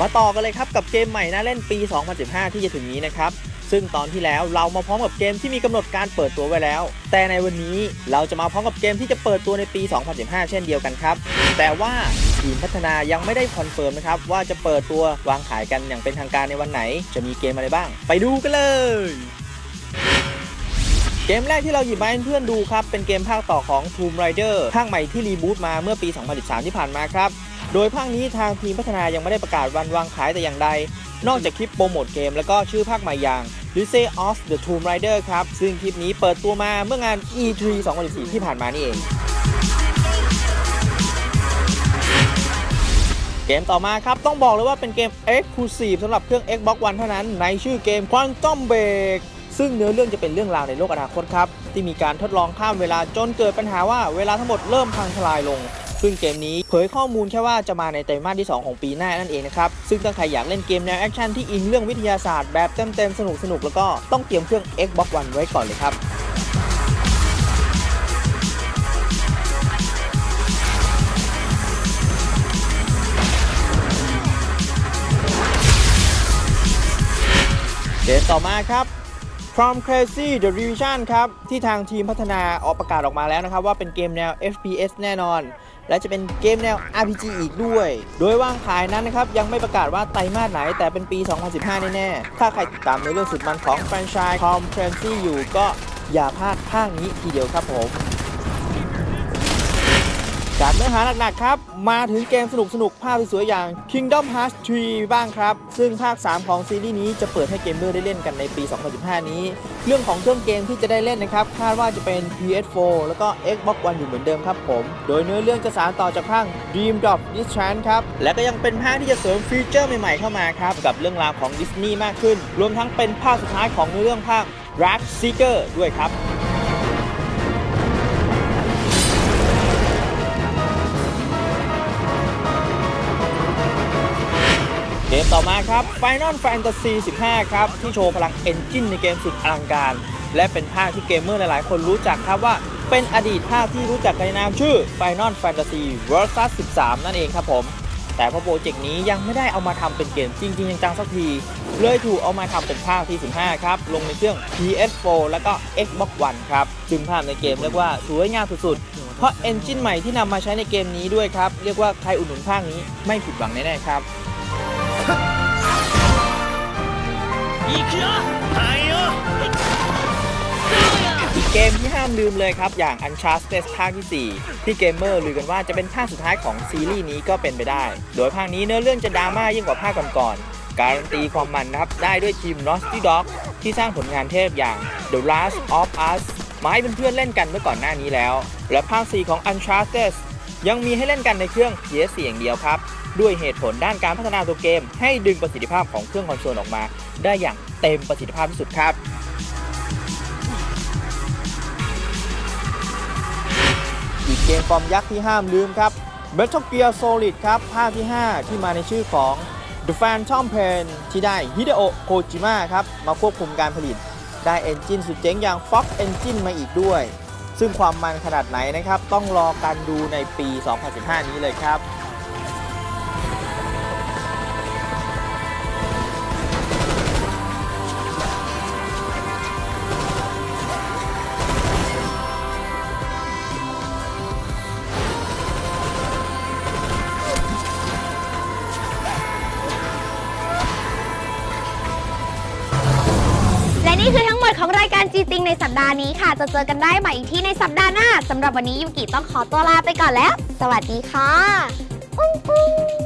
มาต่อกันเลยครับกับเกมใหม่น่าเล่นปี 2015 ที่จะถึงนี้นะครับ ซึ่งตอนที่แล้วเรามาพร้อมกับเกมที่มีกำหนดการเปิดตัวไว้แล้ว แต่ในวันนี้เราจะมาพร้อมกับเกมที่จะเปิดตัวในปี 2015 เช่นเดียวกันครับ แต่ว่าทีมพัฒนายังไม่ได้คอนเฟิร์มนะครับว่าจะเปิดตัววางขายกันอย่างเป็นทางการในวันไหน จะมีเกมอะไรบ้าง ไปดูกันเลยเกมแรกที่เราหยิบมาให้เพื่อนดูครับเป็นเกมภาคต่อของ Tomb Raider ภาคใหม่ที่รีบูตมาเมื่อปี 2013 ที่ผ่านมาครับ โดยภาคนี้ทางทีมพัฒนายังไม่ได้ประกาศวันวางขายแต่อย่างใด นอกจากคลิปโปรโมทเกมแล้วก็ชื่อภาคใหม่อย่าง l y s e of the Tomb Raider ครับ ซึ่งคลิปนี้เปิดตัวมาเมื่องาน E3 2014ที่ผ่านมานี่เอง เกมต่อมาครับต้องบอกเลยว่าเป็นเกม Exclusive สำหรับเครื่อง Xbox One เท่านั้น ในชื่อเกม Quantum Break ซึ่งเนื้อเรื่องจะเป็นเรื่องราวในโลกอนาคตครับ ที่มีการทดลองข้ามเวลาจนเกิดปัญหาว่าเวลาทั้งหมดเริ่มพังทลายลง ซึ่งเกมนี้เผยข้อมูลแค่ว่าจะมาในไตรมาสที่ 2 ของปีหน้านั่นเองนะครับ ซึ่งถ้าใครอยากเล่นเกมแนวแอคชั่นที่อิงเรื่องวิทยาศาสตร์แบบเต็มๆ สนุกๆ แล้วก็ต้องเตรียมเครื่อง Xbox One ไว้ก่อนเลยครับเกมต่อมาครับ From Crazy The Revision ครับ ที่ทางทีมพัฒนาออกประกาศออกมาแล้วนะครับ ว่าเป็นเกมแนว FPS แน่นอน และจะเป็นเกมแนว RPG อีกด้วย โดยวางขายนั้นนะครับยังไม่ประกาศว่าไตรมาสไหนแต่เป็นปี 2015 แน่ๆ ถ้าใครติดตามในเรื่องสุดมันของแฟรนไชส์ Tom Clancy อยู่ก็อย่าพลาดภาคนี้ทีเดียวครับผม จากเนื้อหาหนักๆครับ มาถึงเกมสนุกๆภาพสวยๆอย่าง Kingdom Hearts 3 บ้างครับ ซึ่งภาค 3 ของซีรีส์นี้จะเปิดให้เกมเมอร์ได้เล่นกันในปี 2015 นี้ เรื่องของเครื่องเกมที่จะได้เล่นนะครับ คาดว่าจะเป็น PS4 แล้วก็ Xbox One อยู่เหมือนเดิมครับผม โดยเนื้อเรื่องจะสานต่อจากภาค Dream Drop Distance ครับ และก็ยังเป็นภาคที่จะเสริมฟีเจอร์ใหม่ๆเข้ามาครับ กับเรื่องราวของดิสนีย์มากขึ้น รวมทั้งเป็นภาคสุดท้ายของเนื้อเรื่องภาค Rack Seeker ด้วยครับ เกมต่อมาครับ Final Fantasy 15 ครับ ที่โชว์พลังเอนจินในเกมสุดอลังการ และเป็นภาคที่เกมเมอร์หลายๆ คนรู้จักครับว่าเป็นอดีตภาคที่รู้จักในนามชื่อ Final Fantasy Versus 13 นั่นเองครับผม แต่พอโปรเจกต์นี้ยังไม่ได้เอามาทำเป็นเกมจริง ๆ จังๆสักที เลยถูกเอามาทำเป็นภาคที่ 15 ครับ ลงในเครื่อง PS4 แล้วก็ Xbox One ครับซึ่งภาพในเกมเรียกว่าสวยงามสุดๆ เพราะเอนจินใหม่ที่นำมาใช้ในเกมนี้ด้วยครับ เรียกว่าใครอุดหนุนภาคนี้ไม่ผิดหวังแน่ๆครับ เกมที่ห้ามลืมเลยครับ อย่าง Uncharted ภาคที่ 4 ที่เกมเมอร์ลือกันว่าจะเป็นภาคสุดท้ายของซีรีส์นี้ก็เป็นไปได้ โดยภาคนี้เนื้อเรื่องจะดราม่ายิ่งกว่าภาคก่อนๆการันตีความมันนะครับ ได้ด้วยทีม Naughty Dog ที่สร้างผลงานเทพอย่าง The Last of Us มาให้เพื่อนๆเล่นกันเมื่อก่อนหน้านี้แล้ว และภาค 4 ของ Uncharted ยังมีให้เล่นกันในเครื่อง PS4 อย่างเดียวครับ ด้วยเหตุผลด้านการพัฒนาตัวเกม ให้ดึงประสิทธิภาพของเครื่องคอนโซลออกมา ได้อย่างเต็มประสิทธิภาพที่สุดครับอีกเกมฟอร์มยักษ์ที่ห้ามลืมครับ Metal Gear Solid ครับ ภาคที่ 5 ที่มาในชื่อของ The Phantom Pain ที่ได้ Hideo Kojima ครับ มาควบคุมการผลิต ได้เอนจินสุดเจ๋งอย่าง Fox Engine มาอีกด้วย ซึ่งความมันขนาดไหนนะครับ ต้องรอการดูในปี 2015 นี้เลยครับ มดของรายการจีติงในสัปดาห์นี้ค่ะ จะเจอกันได้ใหม่อีกที่ในสัปดาห์หน้าสำหรับวันนี้ยูกิต้องขอตัวลาไปก่อนแล้ว สวัสดีค่ะปุ้งปุ้ง